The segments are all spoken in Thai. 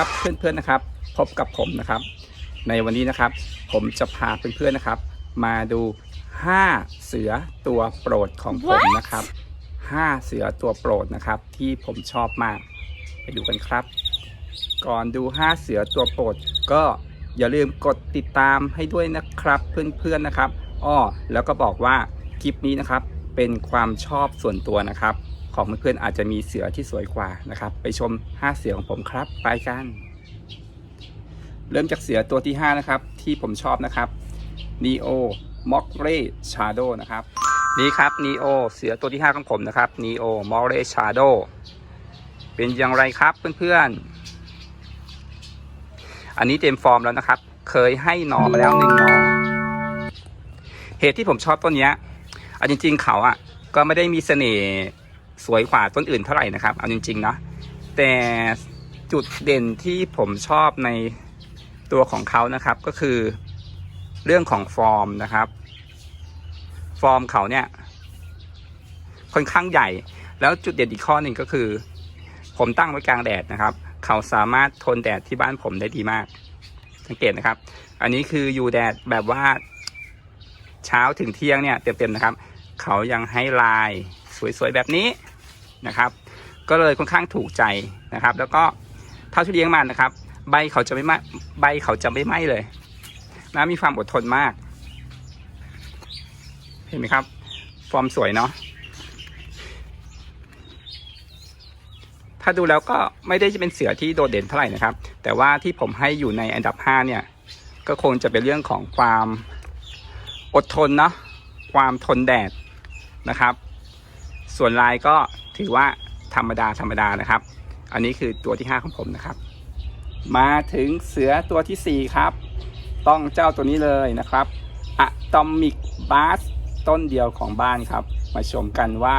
วัสดีครับเพื่อนๆนะครับ พบกับผมนะครับ ในวันนี้นะครับ ผมจะพาเพื่อนๆนะครับ มาดู 5 เสือตัวโปรดของผมนะครับ 5 เสือตัวโปรดนะครับ ที่ผมชอบมาก ไปดูกันครับ ก่อนดู 5 เสือตัวโปรด ก็อย่าลืมกดติดตามให้ด้วยนะครับเพื่อนๆนะครับอ้อแล้วก็บอกว่าคลิปนี้นะครับเป็นความชอบส่วนตัวนะครับ ของเพื่อนๆอาจจะมีเสือที่สวยกว่านะครับ ไปชม 5 เสือของผมครับ ไปกัน เริ่มจากเสือตัวที่ 5 นะครับ ที่ผมชอบนะครับ Neo m o c r e Shadow นะครับ นี่ครับ Neo เสือตัวที่ 5 ของผมนะครับ Neo m o c r e Shadow เป็นอย่างไรครับเพื่อนๆ อันนี้เต็มฟอร์มแล้วนะครับ เคยให้หน่อมาแล้วหนึ่งหน่อเหตุที่ผมชอบต้นนี้ยเอจริง ๆ เขาอะก็ไม่ได้มีเสน่ห์ สวยกว่าต้นอื่นเท่าไหร่นะครับ เอาจริงๆเนาะแต่จุดเด่นที่ผมชอบในตัวของเขานะครับก็คือเรื่องของฟอร์มนะครับ ฟอร์มเขาเนี่ย ค่อนข้างใหญ่ แล้วจุดเด่นอีกข้อหนึ่งก็คือ ผมตั้งไว้กลางแดดนะครับ เขาสามารถทนแดดที่บ้านผมได้ดีมาก สังเกตนะครับ อันนี้คืออยู่แดดแบบว่าเช้าถึงเที่ยงเนี่ยเต็มๆนะครับ เขายังให้ลายสวยๆแบบนี้ นะครับ ก็เลยค่อนข้างถูกใจนะครับ แล้วก็เท่าที่เลี้ยงมันนะครับ ใบเขาจะไม่ไหม้ใบเขาจะไม่ไหม้เลยนะมีความอดทนมาก เห็นไหมครับ ฟอร์มสวยเนาะถ้าดูแล้วก็ไม่ได้จะเป็นเสือที่โดดเด่นเท่าไหร่นะครับ แต่ว่าที่ผมให้อยู่ในอันดับ 5 เนี่ย ก็คงจะเป็นเรื่องของความอดทนเนาะความทนแดดนะครับ ส่วนลายก็ ถือว่าธรรมดาธรรมดานะครับ อันนี้คือตัวที่ 5 ของผมนะครับ มาถึงเสือตัวทีสี่ 4 ครับ ต้องเจ้าตัวนี้เลยนะครับอะตอมิกบาสต้นเดียวของบ้านครับ มาชมกันว่า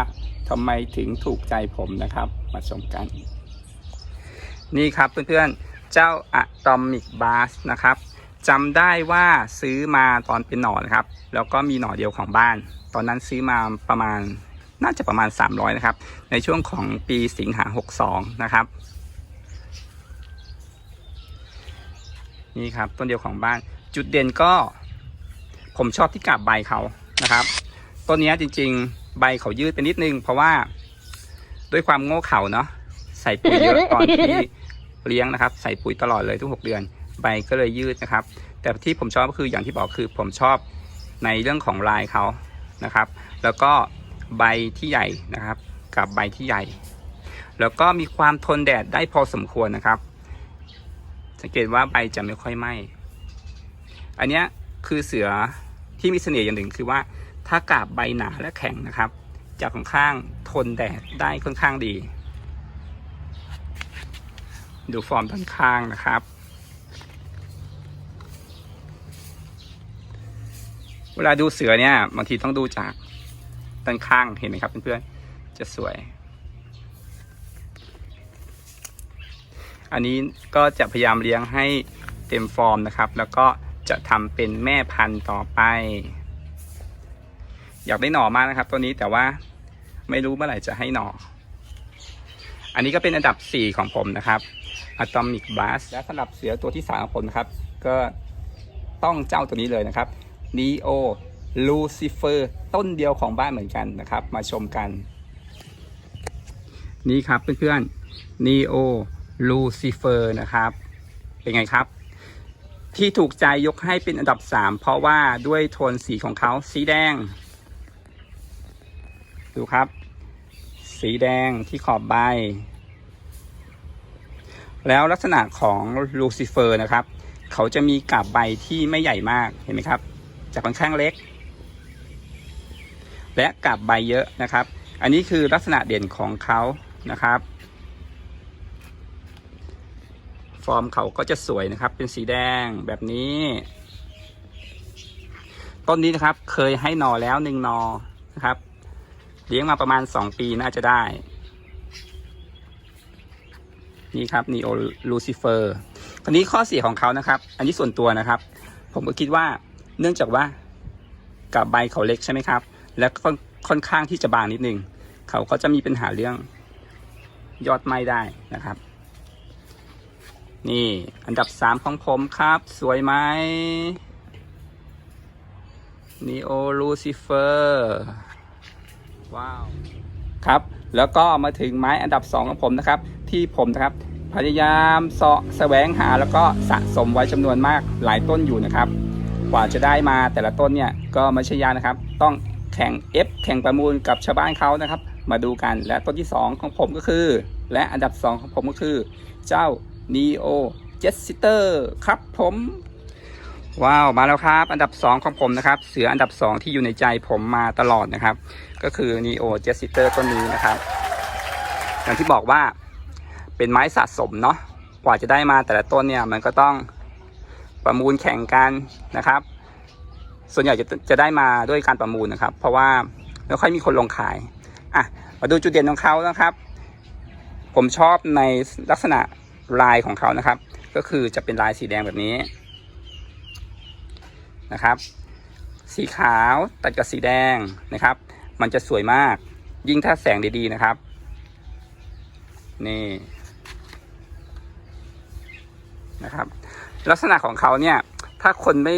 ทำไมถึงถูกใจผมนะครับ มาชมกัน นี่ครับเพื่อนๆเจ้าอะตอมิกบาสนะครับจำได้ว่าซื้อมาตอนเป็นหน่อนะครับ แล้วก็มีหน่อเดียวของบ้าน ตอนนั้นซื้อมาประมาณ น่าจะประมาณ 300 นะครับ ในช่วงของปีสิงหา 62 นะครับ นี่ครับต้นเดียวของบ้าน จุดเด่นก็ผมชอบที่กาบใบเขานะครับ ต้นนี้จริง ๆ ใบเขายืดไปนิดนึง เพราะว่าด้วยความโง่เขลาเนาะใส่ปุ๋ยเยอะตอนที่เลี้ยงนะครับ ใส่ปุ๋ยตลอดเลยทุก 6 เดือน ใบก็เลยยืดนะครับ แต่ที่ผมชอบก็คืออย่างที่บอกคือผมชอบในเรื่องของลายเขานะครับ แล้วก็ ใบที่ใหญ่นะครับ กับใบที่ใหญ่ แล้วก็มีความทนแดดได้พอสมควรนะครับ สังเกตว่าใบจะไม่ค่อยไหม้อันนี้คือเสือที่มีเสน่ห์อย่างหนึ่งคือว่าถ้ากาบใบหนาและแข็งนะครับจะค่อนข้างทนแดดได้ค่อนข้างดี ดูฟอร์มด้านข้างนะครับ เวลาดูเสือเนี่ยบางทีต้องดูจาก ด้านข้างเห็นไหมครับเพื่อนๆจะสวย อันนี้ก็จะพยายามเลี้ยงให้เต็มฟอร์มนะครับ แล้วก็จะทำเป็นแม่พันธุ์ต่อไป อยากได้หน่อมากนะครับ ตัวนี้แต่ว่าไม่รู้เมื่อไหร่จะให้หน่อ อันนี้ก็เป็นอันดับ 4 ของผมนะครับ Atomic Blast และสำหรับเสือตัวที่3ของผมนะครับ ก็ต้องเจ้าตัวนี้เลยนะครับ Neo Lucifer ต้นเดียวของบ้านเหมือนกันนะครับ มาชมกัน นี่ครับเพื่อนๆ Neo Lucifer นะครับ เป็นไงครับ ที่ถูกใจยกให้เป็นอันดับ 3 เพราะว่าด้วยโทนสีของเขาสีแดง ดูครับ สีแดงที่ขอบใบ แล้วลักษณะของลูซิเฟอร์นะครับ เขาจะมีกาบใบที่ไม่ใหญ่มากเห็นไหมครับจะค่อนข้างเล็ก และกาบใบเยอะนะครับ อันนี้คือลักษณะเด่นของเขานะครับ ฟอร์มเขาก็จะสวยนะครับ เป็นสีแดงแบบนี้ ต้นนี้นะครับเคยให้หนอแล้วหนึ่งหนอนะครับ เลี้ยงมาประมาณ 2 ปีน่าจะได้ นี่ครับนีโอลูซิเฟอร์ตอนนี้ข้อเสียของเขานะครับ อันนี้ส่วนตัวนะครับ ผมก็คิดว่าเนื่องจากว่ากับใบเขาเล็กใช่ไหมครับ และค่อนค่อนข้างที่จะบางนิดนึง เขาก็จะมีปัญหาเรื่องยอดไหม้ได้นะครับ นี่อันดับสามของผมครับ สวยไหมนีโอลูซิเฟอร์ว้าว ครับ แล้วก็มาถึงไม้อันดับสองของผมนะครับ ที่ผมนะครับ พยายามเสาะแสวงหาแล้วก็สะสมไว้จำนวนมากหลายต้นอยู่นะครับ กว่าจะได้มาแต่ละต้นเนี่ยก็ไม่ใช่ยากนะครับ ต้อง แข่ง F แข่งประมูลกับชาวบ้านเขานะครับ มาดูกันและต้นที่ 2 ของผมก็คือ และอันดับ 2 ของผมก็คือ เจ้า Neo Jet Sitter ครับผมว้าวมาแล้วครับ อันดับ 2 ของผมนะครับ เสืออันดับ 2 ที่อยู่ในใจผมมาตลอดนะครับ ก็คือ Neo Jet Sitter ต้นนี้นะครับ อย่างที่บอกว่าเป็นไม้สะสมเนาะกว่าจะได้มาแต่ละต้นเนี่ยมันก็ต้องประมูลแข่งกันนะครับ ส่วนใหญ่จะจะได้มาด้วยการประมูลนะครับ เพราะว่าไม่ค่อยมีคนลงขายอะมาดูจุดเด่นของเขานะครับ ผมชอบในลักษณะลายของเขานะครับ ก็คือจะเป็นลายสีแดงแบบนี้นะครับ สีขาวตัดกับสีแดงนะครับ มันจะสวยมากยิ่งถ้าแสงดีๆนะครับ นี่นะครับ ลักษณะของเขาเนี่ย ถ้าคนไม่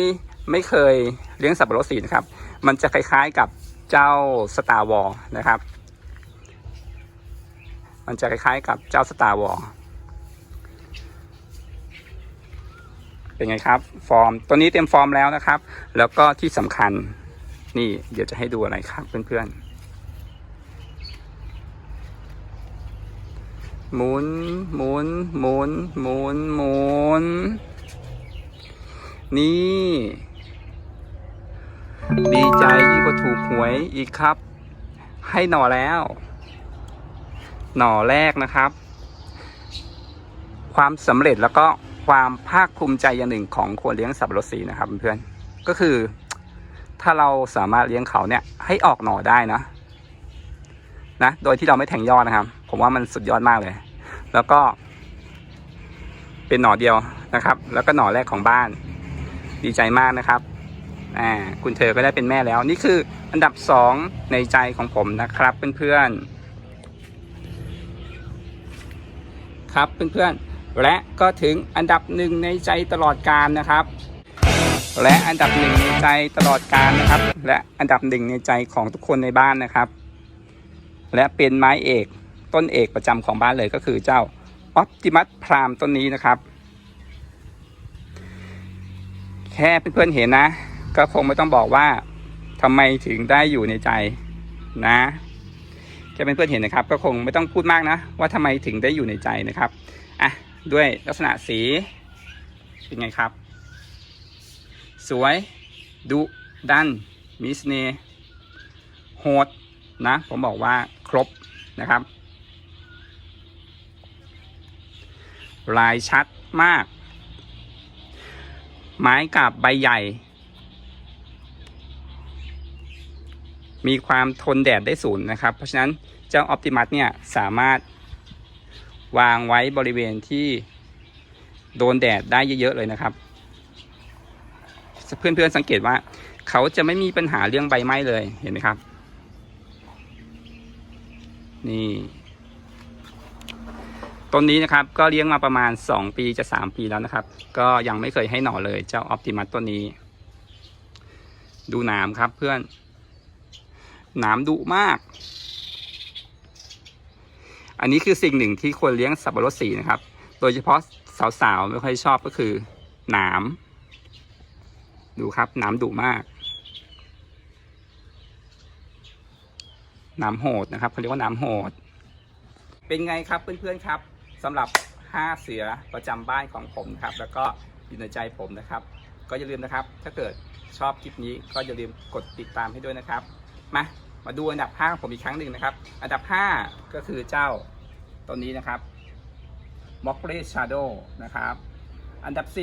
ไม่เคย เลี้ยงสับปะรดสีนะครับ มันจะคล้ายๆกับเจ้าสตาร์วอลนะครับ มันจะคล้ายๆกับเจ้าสตาร์วอลเป็นไงครับ ฟอร์ม ตัวนี้เต็มฟอร์มแล้วนะครับ แล้วก็ที่สำคัญนี่เดี๋ยวจะให้ดูอะไรครับเพื่อนๆ หมุน หมุน หมุน หมุน หมุน นี่ ดีใจยิ่งกว่าถูกหวยอีกครับ ให้หน่อแล้ว หน่อแรกนะครับ ความสำเร็จแล้วก็ความภาคภูมิใจอย่างหนึ่งของคนเลี้ยงสับปะรดสีนะครับเพื่อนก็คือ ถ้าเราสามารถเลี้ยงเขาเนี่ย ให้ออกหน่อได้นะนะโดยที่เราไม่แทงยอดนะครับ ผมว่ามันสุดยอดมากเลย แล้วก็ เป็นหน่อเดียวนะครับ แล้วก็หน่อแรกของบ้าน ดีใจมากนะครับ อ่าคุณเธอก็ได้เป็นแม่แล้ว นี่คืออันดับสองในใจของผมนะครับเพื่อนๆครับเพื่อนๆและก็ถึงอันดับหนึ่งในใจตลอดกาลนะครับ และอันดับหนึ่งในใจตลอดกาลนะครับ และอันดับหนึ่งในใจของทุกคนในบ้านนะครับ และเป็นไม้เอกต้นเอกประจำของบ้านเลยก็คือเจ้าออ t ติมัสพรามต้นนี้นะครับ แค่เพื่อนๆเห็นนะ ก็คงไม่ต้องบอกว่าทำไมถึงได้อยู่ในใจนะแค่เพื่อนเห็นนะครับ ก็คงไม่ต้องพูดมากนะ ว่าทำไมถึงได้อยู่ในใจนะครับอะด้วยลักษณะสีเป็นไงครับ สวยดุดันมีเสน่ห์โหดนะผมบอกว่าครบนะครับ ลายชัดมาก ไม้กับใบใหญ่ มีความทนแดดได้สูงนะครับ เพราะฉะนั้นเจ้าออ t ติมัสเนี่ยสามารถวางไว้บริเวณที่โดนแดดได้เยอะๆเลยนะครับ เพื่อนๆสังเกตว่า เขาจะไม่มีปัญหาเรื่องใบไหม้เลยเห็นไหมครับ นี่ต้นนี้นะครับก็เลี้ยงมาประมาณ 2 ปีจะ 3 ปีแล้วนะครับ ก็ยังไม่เคยให้หน่อเลยเจ้าออ t ติมัสต้นนี้ ดูหนามครับเพื่อน หนามดุมาก อันนี้คือสิ่งหนึ่งที่ควรเลี้ยงสับปะรดสีนะครับ โดยเฉพาะสาวๆไม่ค่อยชอบก็คือหนาม ดูครับหนามดุมากหนามโหดนะครับเขาเรียกว่าหนามโหด เป็นไงครับเพื่อนๆครับสำหรับ 5 เสือประจำบ้านของผมครับ แล้วก็อยู่ในใจผมนะครับ ก็อย่าลืมนะครับ ถ้าเกิดชอบคลิปนี้ก็อย่าลืมกดติดตามให้ด้วยนะครับ มามาดูอันดับ5ของผมอีกครั้งหนึ่งนะครับ อันดับ5ก็คือเจ้าต้นนี้นะครับ m o c k l e y Shadow นะครับ อันดับ4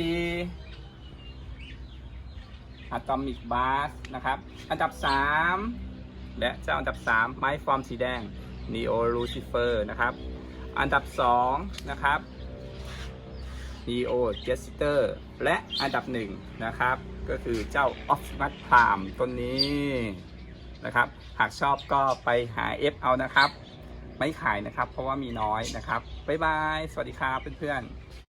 Atomic Bass นะครับ อันดับ 3 และเจ้าอันดับ 3 ไม้ฟอร์มสีแดง Neo Lucifer นะครับ อันดับ 2 นะครับ Neo Jester และอันดับ 1 นะครับ ก็คือเจ้า Optimus Prime ต้นนี้ นะครับ หากชอบก็ไปหา F เอานะครับ ไม่ขายนะครับ เพราะว่ามีน้อยนะครับ บ๊ายบาย สวัสดีครับเพื่อนๆ